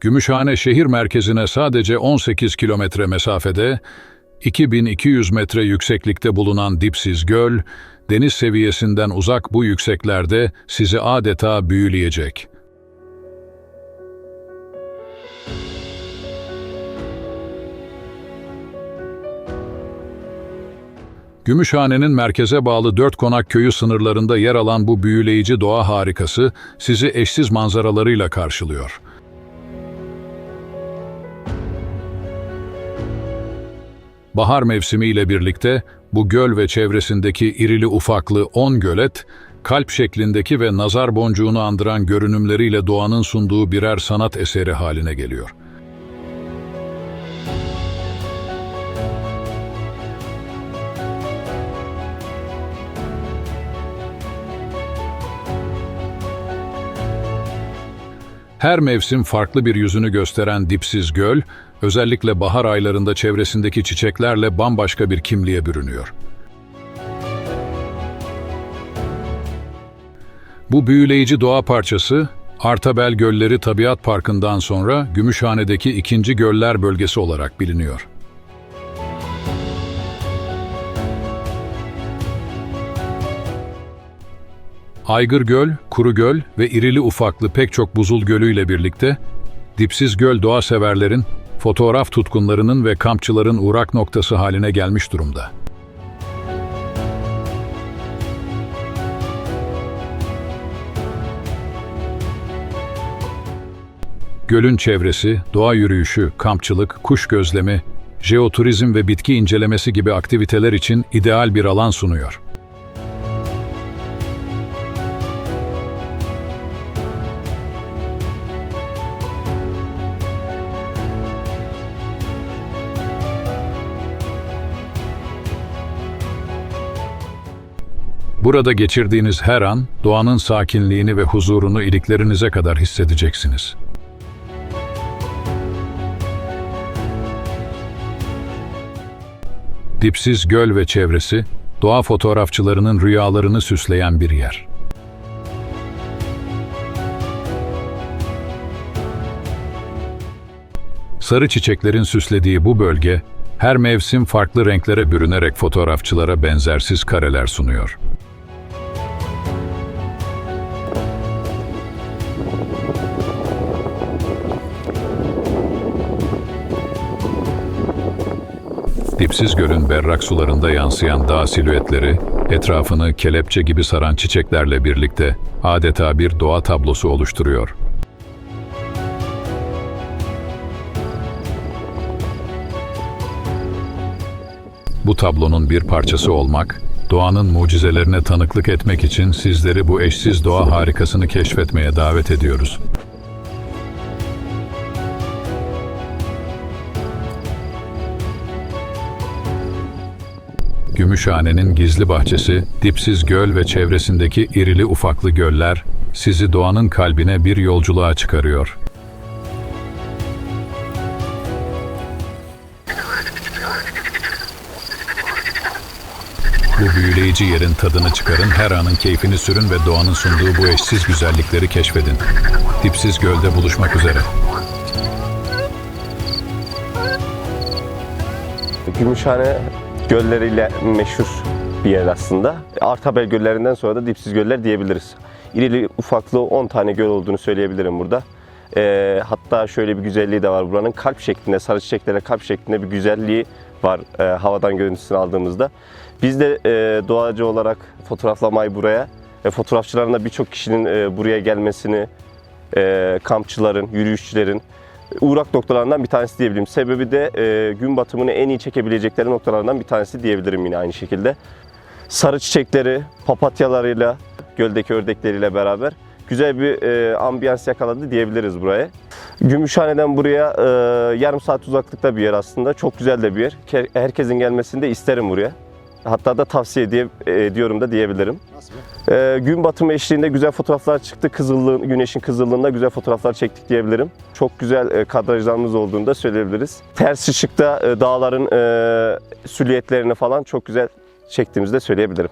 Gümüşhane şehir merkezine sadece 18 kilometre mesafede, 2200 metre yükseklikte bulunan dipsiz göl, deniz seviyesinden uzak bu yükseklerde sizi adeta büyüleyecek. Gümüşhane'nin merkeze bağlı Dört Konak köyü sınırlarında yer alan bu büyüleyici doğa harikası sizi eşsiz manzaralarıyla karşılıyor. Bahar mevsimiyle birlikte bu göl ve çevresindeki irili ufaklı 10 gölet, kalp şeklindeki ve nazar boncuğunu andıran görünümleriyle doğanın sunduğu birer sanat eseri haline geliyor. Her mevsim farklı bir yüzünü gösteren dipsiz göl, özellikle bahar aylarında çevresindeki çiçeklerle bambaşka bir kimliğe bürünüyor. Bu büyüleyici doğa parçası, Artabel Gölleri Tabiat Parkı'ndan sonra Gümüşhane'deki ikinci göller bölgesi olarak biliniyor. Aygır Göl, Kuru Göl ve irili ufaklı pek çok buzul gölüyle birlikte, dipsiz göl doğa severlerin, fotoğraf tutkunlarının ve kampçıların uğrak noktası haline gelmiş durumda. Gölün çevresi, doğa yürüyüşü, kampçılık, kuş gözlemi, jeoturizm ve bitki incelemesi gibi aktiviteler için ideal bir alan sunuyor. Burada geçirdiğiniz her an, doğanın sakinliğini ve huzurunu iliklerinize kadar hissedeceksiniz. Dipsiz göl ve çevresi, doğa fotoğrafçılarının rüyalarını süsleyen bir yer. Sarı çiçeklerin süslediği bu bölge, her mevsim farklı renklere bürünerek fotoğrafçılara benzersiz kareler sunuyor. Dipsiz gölün berrak sularında yansıyan dağ silüetleri, etrafını kelepçe gibi saran çiçeklerle birlikte adeta bir doğa tablosu oluşturuyor. Bu tablonun bir parçası olmak, doğanın mucizelerine tanıklık etmek için sizleri bu eşsiz doğa harikasını keşfetmeye davet ediyoruz. Gümüşhane'nin gizli bahçesi, dipsiz göl ve çevresindeki irili ufaklı göller sizi doğanın kalbine bir yolculuğa çıkarıyor. Bu büyüleyici yerin tadını çıkarın, her anın keyfini sürün ve doğanın sunduğu bu eşsiz güzellikleri keşfedin. Dipsiz gölde buluşmak üzere. Gümüşhane gölleriyle meşhur bir yer aslında. Artabel göllerinden sonra da dipsiz göller diyebiliriz. İrili ufaklı 10 tane göl olduğunu söyleyebilirim burada. Ee, hatta şöyle bir güzelliği de var buranın. Kalp şeklinde, sarı çiçeklere kalp şeklinde bir güzelliği var e, havadan görüntüsünü aldığımızda. Biz de e, doğacı olarak fotoğraflamayı buraya ve fotoğrafçıların da birçok kişinin e, buraya gelmesini, e, kampçıların, yürüyüşçülerin uğrak noktalarından bir tanesi diyebilirim. Sebebi de e, gün batımını en iyi çekebilecekleri noktalardan bir tanesi diyebilirim yine aynı şekilde. Sarı çiçekleri, papatyalarıyla, göldeki ördekleriyle beraber güzel bir e, ambiyans yakaladı diyebiliriz buraya. Gümüşhane'den buraya e, yarım saat uzaklıkta bir yer aslında. Çok güzel de bir yer. Ke- Herkesin gelmesini de isterim buraya. Hatta da tavsiye ediye- ediyorum da diyebilirim. Ee, gün batımı eşliğinde güzel fotoğraflar çıktı. Kızıllığın, güneşin kızıllığında güzel fotoğraflar çektik diyebilirim. Çok güzel e, kadrajlarımız olduğunu da söyleyebiliriz. Ters ışıkta e, dağların e, silüetlerini falan çok güzel çektiğimizi de söyleyebilirim.